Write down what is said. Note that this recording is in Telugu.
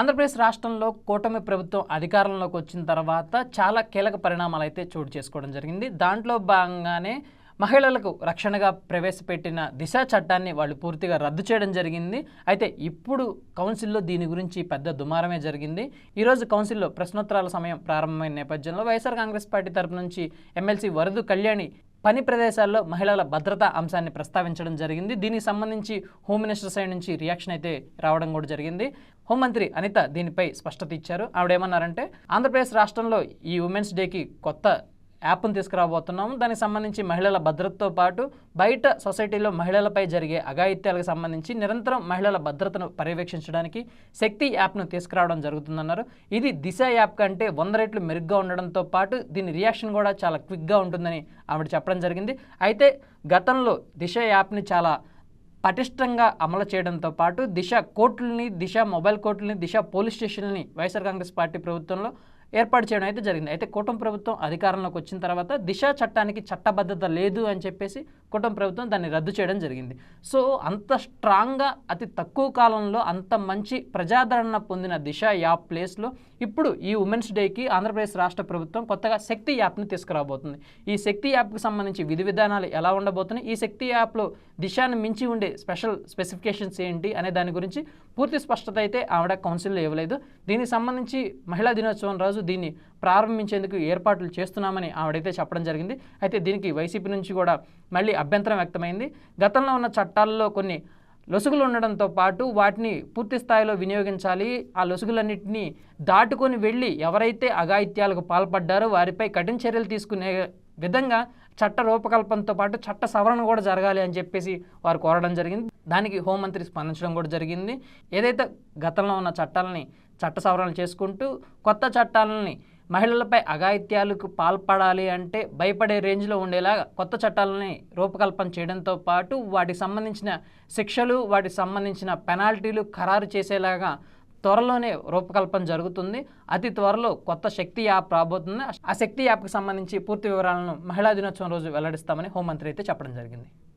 ఆంధ్రప్రదేశ్ రాష్ట్రంలో కూటమి ప్రభుత్వం అధికారంలోకి వచ్చిన తర్వాత చాలా కీలక పరిణామాలు అయితే చోటు చేసుకోవడం జరిగింది. దాంట్లో భాగంగానే మహిళలకు రక్షణగా ప్రవేశపెట్టిన దిశ చట్టాన్ని వాళ్ళు పూర్తిగా రద్దు చేయడం జరిగింది. అయితే ఇప్పుడు కౌన్సిల్లో దీని గురించి పెద్ద దుమారమే జరిగింది. ఈరోజు కౌన్సిల్లో ప్రశ్నోత్తరాల సమయం ప్రారంభమైన నేపథ్యంలో వైఎస్ఆర్ కాంగ్రెస్ పార్టీ తరపు నుంచి ఎమ్మెల్సీ వరదు కళ్యాణి పని ప్రదేశాల్లో మహిళల భద్రతా అంశాన్ని ప్రస్తావించడం జరిగింది. దీనికి సంబంధించి హోమ్ మినిస్టర్ సైడ్ నుంచి రియాక్షన్ అయితే రావడం కూడా జరిగింది. హోంమంత్రి అనిత దీనిపై స్పష్టత ఇచ్చారు. ఆవిడ ఏమన్నారంటే ఆంధ్రప్రదేశ్ రాష్ట్రంలో ఈ ఉమెన్స్ డేకి కొత్త యాప్ను తీసుకురాబోతున్నాము దానికి సంబంధించి మహిళల భద్రతతో పాటు బయట సొసైటీలో మహిళలపై జరిగే అఘాయిత్యాలకు సంబంధించి నిరంతరం మహిళల భద్రతను పర్యవేక్షించడానికి శక్తి యాప్ను తీసుకురావడం జరుగుతుందన్నారు. ఇది దిశ యాప్ కంటే వంద రెట్లు మెరుగ్గా ఉండడంతో పాటు దీని రియాక్షన్ కూడా చాలా క్విక్గా ఉంటుందని ఆవిడ చెప్పడం జరిగింది. అయితే గతంలో దిశ యాప్ని చాలా పటిష్టంగా అమలు చేయడంతో పాటు దిశ కోర్టులని దిశ మొబైల్ కోర్టుల్ని దిశ పోలీస్ స్టేషన్లని వైఎస్ఆర్ కాంగ్రెస్ పార్టీ ప్రభుత్వంలో ఏర్పాటు చేయడం అయితే జరిగింది. అయితే కూటమి ప్రభుత్వం అధికారంలోకి వచ్చిన తర్వాత దిశ చట్టానికి చట్టబద్ధత లేదు అని చెప్పేసి కుటుంబ ప్రభుత్వం దాన్ని రద్దు చేయడం జరిగింది. సో అంత స్ట్రాంగ్గా అతి తక్కువ కాలంలో అంత మంచి ప్రజాదరణ పొందిన దిశ యాప్ ప్లేస్లో ఇప్పుడు ఈ ఉమెన్స్ డేకి ఆంధ్రప్రదేశ్ రాష్ట్ర ప్రభుత్వం కొత్తగా శక్తి యాప్ని తీసుకురాబోతుంది. ఈ శక్తి యాప్కి సంబంధించి విధి విధానాలు ఎలా ఉండబోతున్నాయి? ఈ శక్తి యాప్లో దిశాను మించి ఉండే స్పెషల్ స్పెసిఫికేషన్స్ ఏంటి అనే దాని గురించి పూర్తి స్పష్టత అయితే ఆవిడ కౌన్సిల్లో ఇవ్వలేదు. దీనికి సంబంధించి మహిళా దినోత్సవం రోజు దీన్ని ప్రారంభించేందుకు ఏర్పాట్లు చేస్తున్నామని ఆవిడైతే చెప్పడం జరిగింది. అయితే దీనికి వైసీపీ నుంచి కూడా మళ్ళీ అభ్యంతరం వ్యక్తమైంది. గతంలో ఉన్న చట్టాల్లో కొన్ని లొసుగులు ఉండడంతో పాటు వాటిని పూర్తి స్థాయిలో వినియోగించాలి. ఆ లొసుగులన్నింటినీ దాటుకొని వెళ్ళి ఎవరైతే అఘాయిత్యాలకు పాల్పడ్డారో వారిపై కఠిన చర్యలు తీసుకునే విధంగా చట్ట రూపకల్పనతో పాటు చట్ట సవరణ కూడా జరగాలి అని చెప్పేసి వారు కోరడం జరిగింది. దానికి హోంమంత్రి స్పందించడం కూడా జరిగింది. ఏదైతే గతంలో ఉన్న చట్టాలని చట్ట సవరణలు చేసుకుంటూ కొత్త చట్టాలని మహిళలపై అఘాయిత్యాలకు పాల్పడాలి అంటే భయపడే రేంజ్లో ఉండేలాగా కొత్త చట్టాలని రూపకల్పన చేయడంతో పాటు వాటికి సంబంధించిన శిక్షలు వాటికి సంబంధించిన పెనాల్టీలు ఖరారు చేసేలాగా త్వరలోనే రూపకల్పన జరుగుతుంది. అతి త్వరలో కొత్త శక్తి యాప్ రాబోతుంది. ఆ శక్తి యాప్కి సంబంధించి పూర్తి వివరాలను మహిళా దినోత్సవం రోజు వెల్లడిస్తామని హోంమంత్రి అయితే చెప్పడం జరిగింది.